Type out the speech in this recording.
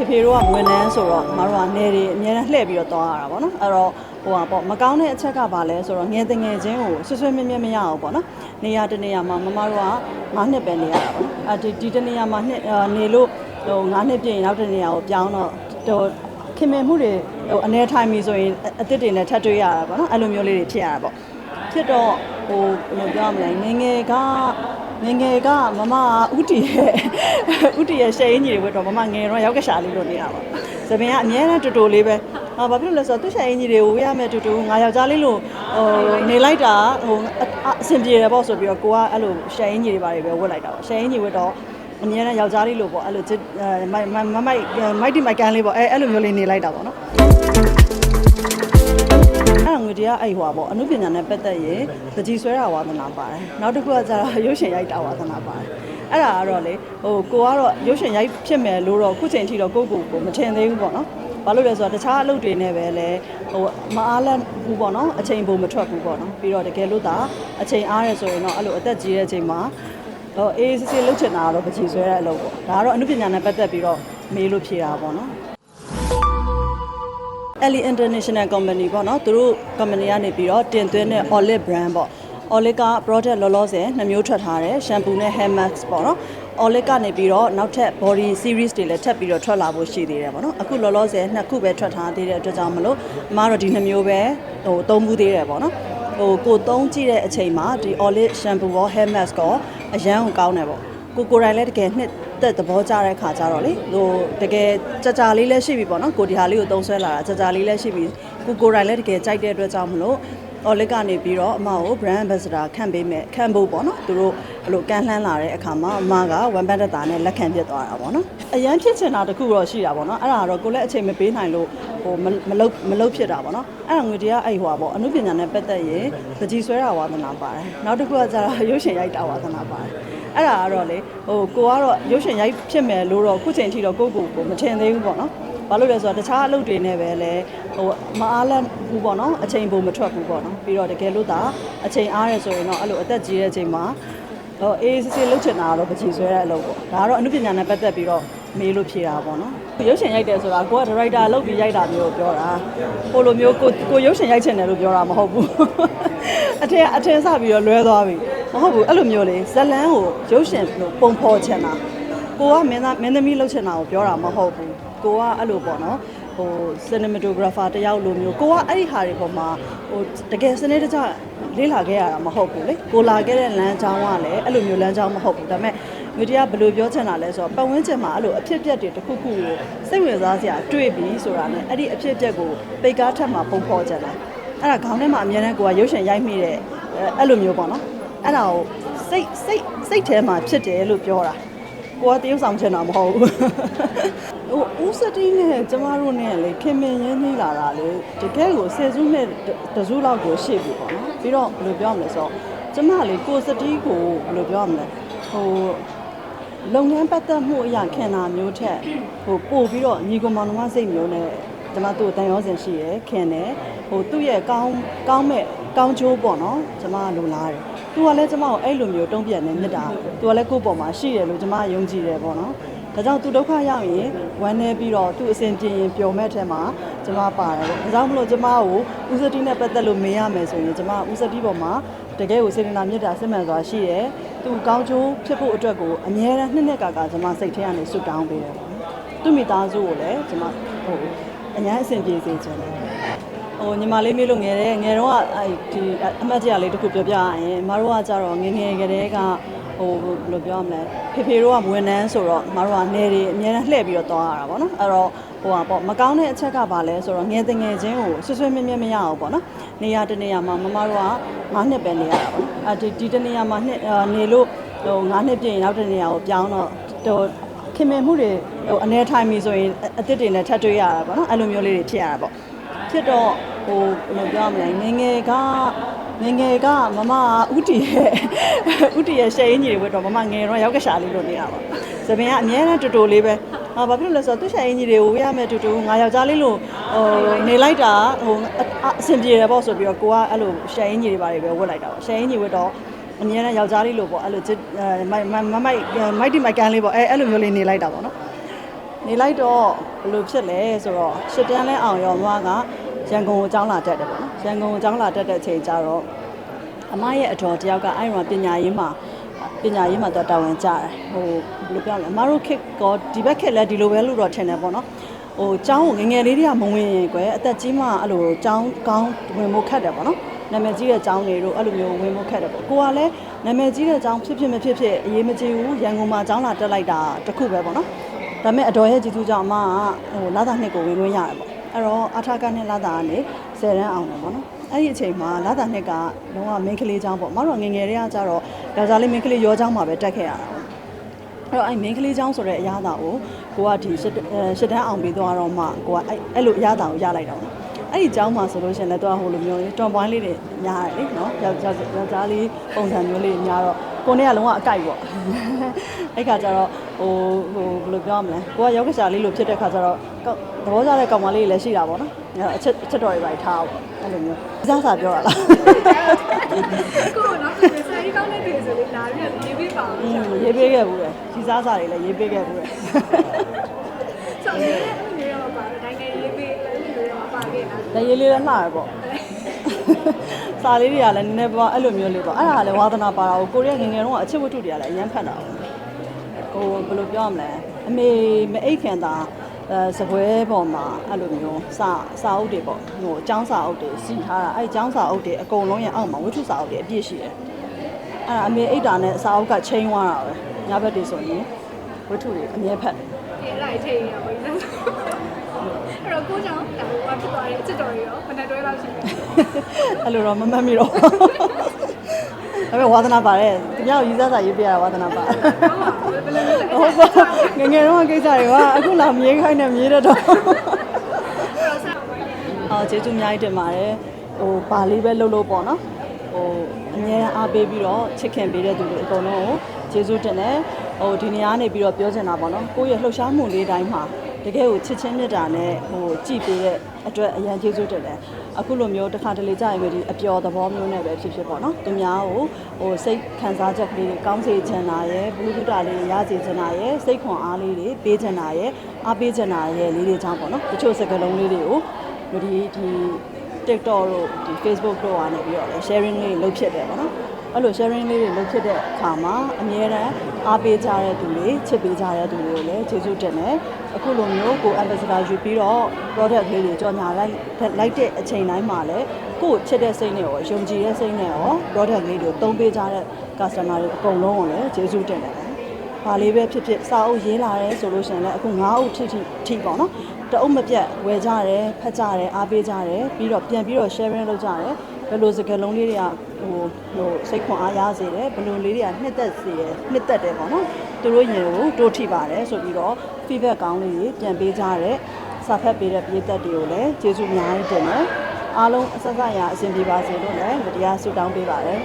ဖေဖေတို့ကဝန်ထမ်းဆိုတော့မတို့ကနေတွေအများနဲ့လှည့်ပြီးတော့သွားရတာပေါ့နော်အဲ့တော့ဟိုပါပေါ့မကောင်းတဲ့အချက်ကဘာလဲဆိုတော့ငယ်တငယ်ချင်းကိုဆွဆွမြဲမြဲမရအောင်ပေါ့နော်နေရာတနေရာမှာမမတို့က9နှစ်ပဲနေရတာပေါ့နော်အဲဒီဒီတနေရာမှာနှစ်အာနေလို့ဟို9နှစ်ပြည့်ရင်နောက်တနေရာကိုပြောင်းတော့ဟိုခင်မင်မှုတွေဟိုအနေထိုင်ပြီဆိုရင်အအစ်စ်တွေနဲ့ထပ်တွေ့ရတာပေါ့နော်အဲ့လိုမျိုးလေးတွေဖြစ်ရတာပေါ့ဖြစ်တော့ဟိုဘယ်လိုပြောမလဲငယ်ငယ်က ငယ်ငယ်ကမမကဥတီရဲ့ဥတီရဲ့ရှယ်အင်ကြီးတွေဝတ်တော့မမငယ်တော့ရောက်ကရှာလေးလို့နေတာပါသပင်ကအမြဲတမ်းတူတူလေးပဲဟာဘာဖြစ်လို့လဲဆိုတော့သူ့ရှယ်အင်ကြီးတွေကိုဝေးရမယ်တူတူငါယောက်ျားလေးလို့ဟိုနေလိုက်တာဟိုအအဆင်ပြေတယ်ပေါ့ဆိုပြီးတော့ကိုကအဲ့လိုရှယ်အင်ကြီးတွေပါတွေပဲဝတ်လိုက်တာပါရှယ်အင်ကြီးဝတ်တော့အမြဲတမ်းယောက်ျားလေးလို့ပေါ့အဲ့လိုချစ်အဲမိုက်မိုက်မိုက်မိုက်တီမိုက်ကန်လေးပေါ့အဲအဲ့လိုမျိုးလေးနေလိုက်တာပေါ့နော် အဲ့ဒါငွေတရားအဲ့ဟွာပေါ့အနုပညာနဲ့ပတ်သက်ရင်ပကြီးဆွဲတာဝါသနာပါတယ်နောက်တစ်ခုကကျတော့ရုပ်ရှင်ရိုက်တာဝါသနာပါတယ်အဲ့ဒါကတော့လေဟိုကိုကတော့ရုပ်ရှင်ရိုက်ဖြစ်မယ်လို့တော့ခုချိန်ထိတော့ကိုယ့်ကိုယ်ကိုမထင်သေးဘူးပေါ့နော်ဘာလို့လဲဆိုတော့တခြားအလုပ်တွေနဲ့ပဲလေဟိုမအားလန့်ဘူးပေါ့နော်အချိန်ပုံမထွက်ဘူးပေါ့နော်ပြီးတော့တကယ်လို့သာအချိန်အားရဆိုရင်တော့အဲ့လိုအသက်ကြီးတဲ့အချိန်မှာဟိုအေးစစ်စစ်လှုပ်ချင်တာကတော့ပကြီးဆွဲတဲ့အလုပ်ပေါ့ဒါကတော့အနုပညာနဲ့ပတ်သက်ပြီးတော့မေးလို့ဖြေတာပေါ့နော် Ellie International Company ပေါ့နော်သူတို့ company ကနေပြီးတော့တင်သွင်းတဲ့ Olive brand ပေါ့ Olive က product လောလောဆယ်နှစ်မျိုးထွက်ထားတယ် shampoo နဲ့ hair mask ပေါ့နော် Olive ကနေပြီးတော့နောက်ထပ် body series တွေလည်းထပ်ပြီးတော့ထွက်လာဖို့ရှိသေးတယ်ပေါ့နော်အခုလောလောဆယ်နှစ်ခုပဲထွက်ထားသေးတဲ့အတွက်ကြောင့်မလို့အမကတော့ဒီနှစ်မျိုးပဲဟိုသုံးမှုသေးတယ်ပေါ့နော်ဟိုကိုသုံးကြည့်တဲ့အချိန်မှာဒီ Olive shampoo ရော hair mask ရောအရန်ကိုကောင်းတယ်ပေါ့ ကိုကိုယ်တိုင်လည်းတကယ်နှစ်သက်သဘောကျတဲ့ခါကျတော့လေဟိုတကယ်ကြာကြာလေးလည်းရှိပြီပေါ့နော်ကိုဒီဟာလေးကိုသုံးဆွဲလာတာကြာကြာလေးလည်းရှိပြီကိုကိုယ်တိုင်လည်းတကယ်ကြိုက်တဲ့အတွက်ကြောင့်မလို့ အော်လက်ကနေပြီးတော့အမကို brand ambassador ခန့်ပေးမယ်ခန့်ဖို့ပေါ့နော်သူတို့အဲ့လိုကန်လှမ်းလာတဲ့အခါမှာအမကဝန်ပန်းတက်တာနဲ့လက်ခံပြစ်သွားတာပေါ့နော်အရန်ဖြစ်ချင်တာတခုတော့ရှိတာပေါ့နော်အဲ့ဒါကတော့ကိုလည်းအချိန်မပေးနိုင်လို့ဟိုမမလုတ်မလုတ်ဖြစ်တာပေါ့နော်အဲ့ဒါငွေတရားအဲ့ဟွာပေါ့အမှုပညာနဲ့ပတ်သက်ရင်ပကြီးဆွဲတာဝါသနာပါတယ်နောက်တစ်ခုကကျတော့ရုပ်ရှင်ရိုက်တာဝါသနာပါတယ်အဲ့ဒါကတော့လေဟိုကိုကတော့ရုပ်ရှင်ရိုက်ဖြစ်မယ်လို့တော့ခုချိန်ထိတော့ကိုယ့်ကိုယ်ကိုမထင်သေးဘူးပေါ့နော်ဘာလို့လဲဆိုတော့တခြားအလုပ်တွေနဲ့ပဲလေ ဟိုမအားလန့်ဘူးပေါ့နော်အချိန်ပုံမထွက်ဘူးပေါ့နော်ပြီးတော့တကယ်လို့သာအချိန်အားရဆိုရင်တော့အဲ့လိုအသက်ကြီးတဲ့အချိန်မှာဟိုအေးစစ်စစ်လှုပ်ချင်တာကတော့ပကြီးဆွဲတဲ့အလုပ်ပေါ့ဒါကတော့အမှုပညာနဲ့ပတ်သက်ပြီးတော့မေးလို့ဖြေတာပေါ့နော်ရုပ်ရှင်ရိုက်တယ်ဆိုတာကိုကဒါရိုက်တာလုပ်ပြီးရိုက်တာမျိုးကိုပြောတာဟိုလိုမျိုးကိုကိုရုပ်ရှင်ရိုက်ချင်တယ်လို့ပြောတာမဟုတ်ဘူးအထင်အထင်စပြီးတော့လွဲသွားပြီမဟုတ်ဘူးအဲ့လိုမျိုးလေဇလန်းကိုရုပ်ရှင်လို့ပုံဖော်ချင်တာကိုကမင်းသားမင်းသမီးလုပ်ချင်တာကိုပြောတာမဟုတ်ဘူးကိုကအဲ့လိုပေါ့နော် ဟို cinematographer တယောက်လိုမျိုးကိုကအဲ့ဒီဟာတွေပေါ်မှာဟိုတကယ်စနစ်တကျလေ့လာခဲ့ရတာမဟုတ်ဘူးလေကိုလာခဲ့တဲ့လမ်းကြောင်းကလည်းအဲ့လိုမျိုးလမ်းကြောင်းမဟုတ်ဘူးဒါပေမဲ့မြတရားဘယ်လိုပြောချင်တာလဲဆိုတော့ပတ်ဝန်းကျင်မှာအဲ့လိုအဖြစ်အပျက်တွေတစ်ခုခုကိုစိတ်ဝင်စားစရာတွေ့ပြီဆိုတာနဲ့အဲ့ဒီအဖြစ်အပျက်ကိုပိတ်ကားထက်မှာပုံဖော်ချင်တာအဲ့ဒါခေါင်းထဲမှာအများနဲ့ကိုကရုပ်ရှင်ရိုက်မိတဲ့အဲအဲ့လိုမျိုးပေါ့နော်အဲ့ဒါကိုစိတ်စိတ်စိတ်ထဲမှာဖြစ်တယ်လို့ပြောတာ ကိုကတရုပ်ဆောင်ချင်တာမဟုတ်ဘူးဟိုဦးစတီးနဲ့ကျမတို့နဲ့လေခင်မင်ရင်းနှီးလာတာလေတကယ်ကိုဆယ်စုနှစ်တစုလောက်ကိုရှေ့ပြီပေါ့နော်ပြီးတော့ဘယ်လိုပြောမလဲဆိုတော့ကျမလေကိုစတီးကိုဘယ်လိုပြောမလဲဟိုလုပ်ငန်းပတ်သက်မှုအရာခင်တာမျိုးထက်ဟိုပို့ပြီးတော့ညီကောင်မောင်နှမစိတ်မျိုးနဲ့ကျွန်မသူ့တန်ရောစင်ရှိရယ်ခင်တယ်ဟိုသူ့ရဲ့ကောင်းကောင်းမဲ့ကောင်းချိုးပေါ့နော်ကျွန်မလိုလားတယ် သူကလည်းကျွန်မကိုအဲ့လိုမျိုးတုံ့ပြန်နေမြတ်တာသူကလည်းကိုယ့်ပေါ်မှာရှိတယ်လို့ကျွန်မယုံကြည်တယ်ပေါ့နော်ဒါကြောင့်သူဒုက္ခရောက်ရင်ဝမ်းနေပြီးတော့သူ့အစဉ်ပြေရင်ပျော်မဲ့ထဲမှာကျွန်မပါတယ်ပေါ့ဒါကြောင့်မလို့ကျွန်မကိုဦးစတီနဲ့ပတ်သက်လို့မေးရမယ်ဆိုရင်ကျွန်မဦးစတီပေါ်မှာတကယ်ကိုစေတနာမြတ်တာစစ်မှန်စွာရှိတယ်သူကောင်းချိုးဖြစ်ဖို့အတွက်ကိုအမြဲတမ်းနှစ်နှစ်ကာကာကျွန်မစိတ်ထဲကနေဆုတောင်းပေးတယ်ပေါ့နော်သူ့မိသားစုကိုလည်းကျွန်မဟိုအញ្ញမ်းအဆင်ပြေစေချင်တယ် ဟိုညီမလေးမေးလို့ငယ်တယ်ငယ်တော့အဲ့ဒီအမှတ်တရလေးတစ်ခုပြောပြရရင်မတို့ကကြတော့ငယ်ငယ်ကလေးကဟိုဘယ်လိုပြောမလဲဖေဖေတို့ကဝန်ထမ်းဆိုတော့မတို့ကနေတွေအများနဲ့လှည့်ပြီးတော့သွားရတာပေါ့နော်အဲ့တော့ဟိုပါပေါ့မကောင်းတဲ့အချက်ကဘာလဲဆိုတော့ငယ်တငယ်ချင်းကိုဆွဆွမြဲမြဲမရအောင်ပေါ့နော်နေရာတနေရာမှာမမတို့က9နှစ်ပဲနေရတာပေါ့အဲဒီဒီတနေရာမှာနှစ်အာနေလို့ဟို9နှစ်ပြည့်ရင်နောက်တနေရာကိုပြောင်းတော့ဟိုခင်မင်မှုတွေဟိုအနေထိုင်ပြီဆိုရင်အစ်စ်တွေနဲ့ထပ်တွေ့ရတာပေါ့နော်အဲ့လိုမျိုးလေးတွေဖြစ်ရတာပေါ့ ဖြစ်တော့ဟိုဘယ်လိုပြောမလဲငယ်ငယ်ကငယ်ငယ်ကမမကဥတီရဲ့ဥတီရဲ့ရှယ်အင်ကြီးတွေဝတ်တော့မမငယ်တော့ရောက်ကရှာလေးလို့နေတာပါသပင်ကအများနဲ့တူတူလေးပဲဟာဘာဖြစ်လို့လဲဆိုတော့သူ့ရှယ်အင်ကြီးတွေကိုဝေးရမယ်တူတူငါယောက်ျားလေးလို့ဟိုနေလိုက်တာဟိုအအဆင်ပြေတယ်ပေါ့ဆိုပြီးတော့ကိုကအဲ့လိုရှယ်အင်ကြီးတွေပါတွေပဲဝတ်လိုက်တာပါရှယ်အင်ကြီးဝတ်တော့အမြဲတမ်းယောက်ျားလေးလို့ပေါ့အဲ့လိုချစ်အဲမိုက်မိုက်မိုက်မိုက်တီမိုက်ကန်လေးပေါ့အဲအဲ့လိုမျိုးလေးနေလိုက်တာပေါ့နော်နေလိုက်တော့ဘယ်လိုဖြစ်လဲဆိုတော့ရှစ်တန်းလဲအောင်ရောမက ရန်ကုန်ကိုကျောင်းလာတက်တယ်ပေါ့နော်ရန်ကုန်ကိုကျောင်းလာတက်တဲ့အချိန်ကျတော့အမရဲ့အတော်တယောက်ကအဲ့ဒီမှာပညာရေးမှာပညာရေးမှာတော့တာဝန်ကျတယ်ဟိုဘယ်လိုပြောလဲအမတို့ခစ်ကောဒီဘက်ခစ်လဲဒီလိုပဲလို့တော့ထင်တယ်ပေါ့နော်ဟိုကျောင်းကိုငယ်ငယ်လေးတွေကမဝင်ရင်ကွယ်အသက်ကြီးမှအဲ့လိုကျောင်းကောင်းဝင်ဖို့ခက်တယ်ပေါ့နော်နာမည်ကြီးတဲ့ကျောင်းတွေတို့အဲ့လိုမျိုးဝင်ဖို့ခက်တယ်ပေါ့ကိုကလည်းနာမည်ကြီးတဲ့ကျောင်းဖြစ်ဖြစ်မဖြစ်ဖြစ်အရေးမကြီးဘူးရန်ကုန်မှာကျောင်းလာတက်လိုက်တာတစ်ခုပဲပေါ့နော်ဒါပေမဲ့အတော်ရဲ့ကြည်သူကြောင့်အမကဟိုလာတာနှစ်ကိုဝင်ခွင့်ရတယ်ပေါ့ အဲ့တော့အထာကနဲ့လာတာကနေ10ရန်အောင်တယ်ပေါ့နော်အဲ့ဒီအချိန်မှာလာတာနှစ်ကလုံးဝမင်းကလေးချောင်းပေါ့မတော်ငယ်ငယ်တွေကကြတော့ယောက်ျားလေးမင်းကလေးရောချောင်းမှာပဲတက်ခဲ့ရတာပေါ့အဲ့တော့အဲ့မင်းကလေးချောင်းဆိုတဲ့အရာတာကိုကိုကဒီရှစ်အဲရှစ်တန်းအောင်ပြီးသွားတော့မှကိုကအဲ့အဲ့လိုအရာတာကိုရလိုက်တော့နော်အဲ့ဒီကျောင်းမှာဆိုလို့ရှိရင်လည်းတော့ဟိုလိုမျိုးတွန်ပွိုင်းလေးတွေများတယ်လေနော်ယောက်ျားယောက်ျားလေးပုံစံမျိုးလေးများတော့ကိုနဲ့ကလုံးဝအကြိုက်ပေါ့အဲ့ခါကျတော့ဟိုဟိုဘယ်လိုပြောရမလဲကိုကယောက်ကစားလေးလိုဖြစ်တဲ့ခါကျတော့ကောက် သဘောကျတဲ့ကောင်မလေးတွေလည်းရှိတာပေါ့နော်အဲ့အချက်အချက်တော်တွေပါထားပေါ့အဲ့လိုမျိုးစားစားပြောရလားကိုနော်ဒီစာရေးကောင်းတဲ့တွေဆိုလေလာပြီးရေးပေးပါဦးอืมရေးပေးခဲ့ဘူးလေဒီစားစားတွေလည်းရေးပေးခဲ့ဘူးလေဆိုတော့အဲ့လိုမျိုးရောပါနိုင်ငံရေးပေးအဲ့လိုမျိုးရောပါခဲ့တာလက်ရေးလေးလည်းလှရပေါ့စာလေးတွေကလည်းနည်းနည်းပါအဲ့လိုမျိုးလေးပေါ့အဲ့ဒါကလည်းဝါသနာပါတာကိုကိုရီးယားငယ်ငယ်တုန်းကအချစ်ဝတ္ထုတွေကလည်းအရန်ဖတ်တာဟိုဘယ်လိုပြောရမလဲအမေမအိတ်ခင်တာအဲ စပွဲပေါ်မှာအဲ့လိုမျိုးစာစာအုပ်တွေပေါ့ဟိုအကျောင်းစာအုပ်တွေစီထားတာအဲ့အကျောင်းစာအုပ်တွေအကုန်လုံးရဲ့အောက်မှာဝတ္ထုစာအုပ်တွေအပြည့်ရှိတယ်အဲ့ဒါအမေအိတ်တာနဲ့စာအုပ်ကချိန်သွားတာပဲညဘက်တွေဆိုရင်ဝတ္ထုတွေအမြဲဖတ်တယ်ဒီအဲ့ဒါအချိန်ရောပဲအဲ့တော့ကိုကြောင့်ဒါဟိုကဖြစ်သွားတဲ့အချစ်တော်ရောဘယ်နဲ့တွဲလောက်ရှိလဲအဲ့လိုတော့မမှတ်မိတော့ ဒါပေမဲ့ဝါသနာပါတယ်သူများကိုရီးစားစာရေးပြရတာဝါသနာပါဟုတ်ပါဘူးဘယ်လိုလဲဟုတ်ပါငယ်ငယ်တော့ကိစ္စတွေကအခုလာမြေးခိုင်းနေမြေးတော့တော့ဆက်ပါမယ်အော်ကျေးဇူးအများကြီးတင်ပါတယ်ဟိုပါလေးပဲလုပ်လို့ပေါ့နော်ဟိုအများအားပေးပြီးတော့ချစ်ခင်ပေးတဲ့သူတွေအကုန်လုံးကိုကျေးဇူးတင်တယ်ဟိုဒီနေရာကနေပြီးတော့ပြောချင်တာပေါ့နော်ကိုယ့်ရဲ့လှုပ်ရှားမှုလေးတိုင်းမှာ တကယ်ကိုချစ်ချင်းမြတ်တာနဲ့ဟိုကြည်ပေးတဲ့အတွက်အရန်ကျေးဇူးတင်တယ်အခုလိုမျိုးတစ်ခါတလေကြာရင်ပဲဒီအပျော်သဘောမျိုးနဲ့ပဲဖြစ်ဖြစ်ပေါ့နော်သူများကိုဟိုစိတ်ခံစားချက်ကလေးတွေကောင်းစေချင်တာရယ်ဘလူးတုတာလေးတွေရစေချင်တာရယ်စိတ်ခွန်အားလေးတွေပေးချင်တာရယ်အားပေးချင်တာရယ်လေးတွေကြောင့်ပေါ့နော်တချို့စကားလုံးလေးတွေကိုဒီဒီ TikTok တို့ဒီ Facebook တို့ကနေပြီးတော့လည်း sharing လေးတွေလုပ်ဖြစ်တယ်ပေါ့နော် အဲ့လို sharing လေးတွေလုပ်ဖြစ်တဲ့အခါမှာအများတန်းအားပေးကြတဲ့သူတွေချစ်ပေးကြတဲ့သူတွေကိုလည်းကျေးဇူးတင်တယ်အခုလိုမျိုးကို ambassador ယူပြီးတော့ product လေးတွေကြော်ညာလိုက်လိုက်တဲ့အချိန်တိုင်းမှာလည်းကိုယ့်ချစ်တဲ့စိတ်နဲ့ရောယုံကြည်တဲ့စိတ်နဲ့ရော product လေးတွေကိုသုံးပေးကြတဲ့ customer တွေအကုန်လုံးကိုလည်းကျေးဇူးတင်တယ်ဘာလေးပဲဖြစ်ဖြစ်စာအုပ်ရေးလာတယ်ဆိုလို့ရှိရင်လည်းအခု9အုပ်ထိထိထိပေါ့နော်တအုပ်မပြတ်ဝယ်ကြတယ်ဖတ်ကြတယ်အားပေးကြတယ်ပြီးတော့ပြန်ပြီးတော့ sharing လုပ်ကြတယ် ဘယ်လိုစကားလုံးလေးတွေကဟိုဟိုစိတ်ခွန်အားရစေတယ်ဘယ်လိုလေးတွေကနှစ်သက်စေတယ်နှစ်သက်တယ်ပေါ့နော်သူတို့ရင်ကိုတိုးထိပါတယ်ဆိုပြီးတော့ feedback ကောင်းလေးတွေပြန်ပေးကြတယ်စာဖတ်ပေးတဲ့ပြည်သက်တွေကိုလည်းကျေးဇူးအများကြီးတင်တယ်အားလုံးအဆက်ဆက်ရအဆင်ပြေပါစေလို့လည်းတရားဆုတောင်းပေးပါတယ်